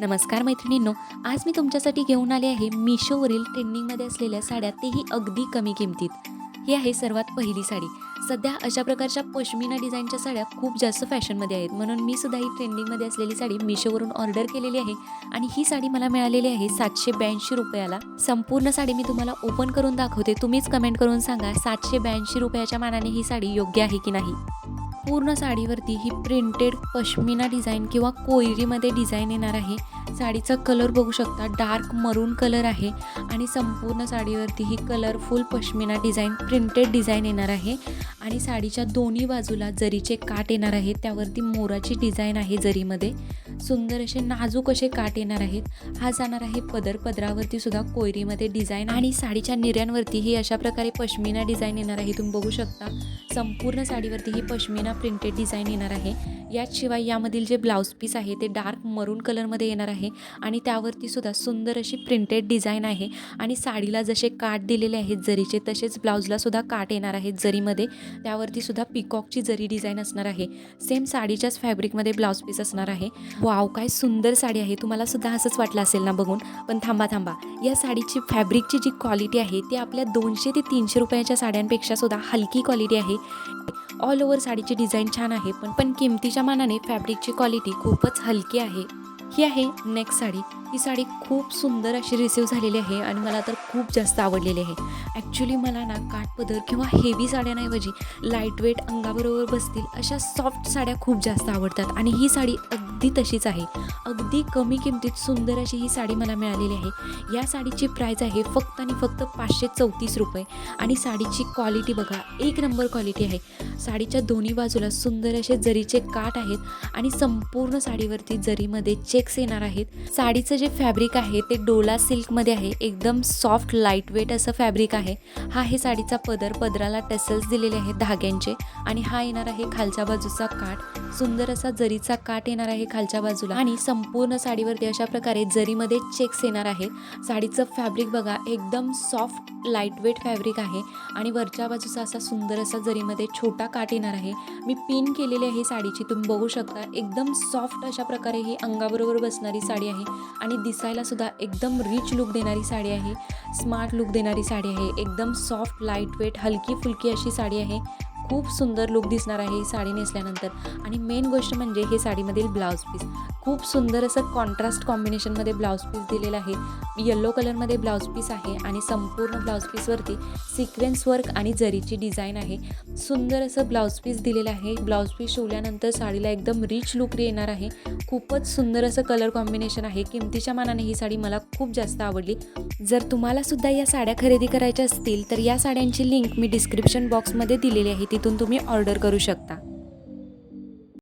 नमस्कार मैत्रिणींनो आज मी तुमच्यासाठी घेऊन आले आहे मिशोवरील ट्रेंडिंगमध्ये असलेल्या साड्या. तेही अगदी कमी किमतीत. ही आहे सर्वात पहिली साडी. सध्या अशा प्रकारच्या पश्मिना डिझाईनच्या साड्या खूप जास्त फॅशनमध्ये आहेत. म्हणून मी सुद्धा ही ट्रेंडिंगमध्ये असलेली साडी मिशोवरून ऑर्डर केलेली आहे. आणि ही साडी मला मिळालेली आहे सातशे ब्याऐंशी रुपयाला. संपूर्ण साडी मी तुम्हाला ओपन करून दाखवते. तुम्हीच कमेंट करून सांगा सातशे ब्याऐंशी रुपयाच्या मानाने ही साडी योग्य आहे की नाही. पूर्ण साडीवरती ही प्रिंटेड पश्मिना डिझाईन किंवा कोयरीमध्ये डिझाईन येणार आहे. साडीचा कलर बघू शकता. डार्क मरून कलर आहे आणि संपूर्ण साडीवरती ही colourful pashmina design printed design येणार आहे. आणि साडीच्या दोन्ही बाजूला जरीचे काठ येणार आहेत त्यावरती मोराची डिझाईन आहे जरीमध्ये. सुंदर असे नाजूक असे काठ येणार आहेत. हा जाणार आहे पदर पदरावरती सुद्धा कोयरीमध्ये डिझाईन आणि साडीच्या निर्यांवरती ही अशा प्रकारे पश्मिना डिझाईन येणार आहे. तुम्ही बघू शकता. संपूर्ण साडीवरती ही पश्मिना प्रिंटेड डिझाईन येणार आहे. याचशिवाय यामधील जे ब्लाऊज पीस आहे ते डार्क मरून कलरमध्ये येणार आहे आणि त्यावरती सुद्धा सुंदर अशी प्रिंटेड डिझाईन आहे आणि साडीला जसे काठ दिलेले आहेत जरीचे तसेच ब्लाऊजला सुद्धा काठ येणार आहेत जरीमध्ये. त्यावरती सुद्धा पिकॉकची जरी डिझाईन असणार आहे. सेम साडीच्याच फॅब्रिकमध्ये ब्लाऊज पीस असणार आहे. वाव काय सुंदर साडी आहे. तुम्हाला सुद्धा असंच वाटलं असेल ना बघून? पण थांबा थांबा. या साडीची फॅब्रिकची जी क्वालिटी आहे ती आपल्या दोनशे ते तीनशे रुपयाच्या साड्यांपेक्षा सुद्धा हलकी क्वालिटी आहे. ऑल ओव्हर साडीची डिझाईन छान आहे पण पण किमतीच्या मानाने फॅब्रिकची क्वालिटी खूपच हलकी आहे. ही आहे नेक्स्ट साडी. ही साडी खूप सुंदर अशी रिसिव्ह झालेली आहे आणि मला तर खूप जास्त आवडलेली आहे. ॲक्च्युली मला ना काठपदर किंवा हेवी साड्यांऐवजी लाइट वेट अंगाबरोबर बसतील अशा सॉफ्ट साड्या खूप जास्त आवडतात आणि ही साडी अगदी तशीच आहे. अगदी कमी किमतीत सुंदर अशी ही साडी मला मिळालेली आहे. या साडीची प्राईज आहे फक्त आणि फक्त पाचशे चौतीस रुपये आणि साडीची क्वालिटी बघा एक नंबर क्वालिटी आहे. साडीच्या दोन्ही बाजूला सुंदर असे जरीचे काठ आहेत आणि संपूर्ण साडीवरती जरीमध्ये चेक्स येणार आहेत. साडीचं जे फॅब्रिक आहे ते डोला सिल्कमध्ये आहे. एकदम सॉफ्ट लाइट वेट असं फॅब्रिक आहे. हा हे साडीचा पदर पदराला टेसल्स दिलेले आहेत धाग्यांचे. आणि हा येणार आहे खालच्या बाजूचा काठ. सुंदर असा जरीचा काठ येणार आहे खालच्या बाजूला. आणि संपूर्ण साडीवरती अशा प्रकारे जरीमध्ये चेक्स येणार आहेत साडीचं फॅब्रिक बघा एकदम सॉफ्ट लाइट वेट फॅब्रिक आहे. आणि वरच्या बाजूचा असा सुंदर असा जरीमध्ये छोटा काठ येणार आहे. मी पिन केलेली आहे साडीची तुम्ही बघू शकता. एकदम सॉफ्ट अशा प्रकारे ही अंगाबरोबर बसणारी साडी आहे. आणि दिसायला सुद्धा एकदम रिच लुक देणारी साडी आहे. स्मार्ट लुक देणारी साडी आहे. एकदम सॉफ्ट लाइट वेट हलकी फुलकी अशी साडी आहे. खूप सुंदर लुक दिसणार आहे ही साडी नेसल्यानंतर. आणि मेन गोष्ट म्हणजे हे साडीमधील ब्लाऊज पीस खूप सुंदर असं कॉन्ट्रास्ट कॉम्बिनेशनमध्ये ब्लाऊज पीस दिलेलं आहे. येल्लो कलरमध्ये ब्लाऊज पीस आहे आणि संपूर्ण ब्लाऊज पीसवरती सिक्वेन्स वर्क आणि जरीची डिझाईन आहे. सुंदर असं ब्लाऊज पीस दिलेलं आहे. ब्लाऊज पीस शिवल्यानंतर साडीला एकदम रिच लुक येणार आहे. खूपच सुंदर असं कलर कॉम्बिनेशन आहे. किमतीच्या मानाने ही साडी मला खूप जास्त आवडली. जर तुम्हाला सुद्धा या साड्या खरेदी करायच्या असतील तर या साड्यांची लिंक मी डिस्क्रिप्शन बॉक्समध्ये दिलेली आहे. ती तिथून तुम्ही ऑर्डर करू शकता.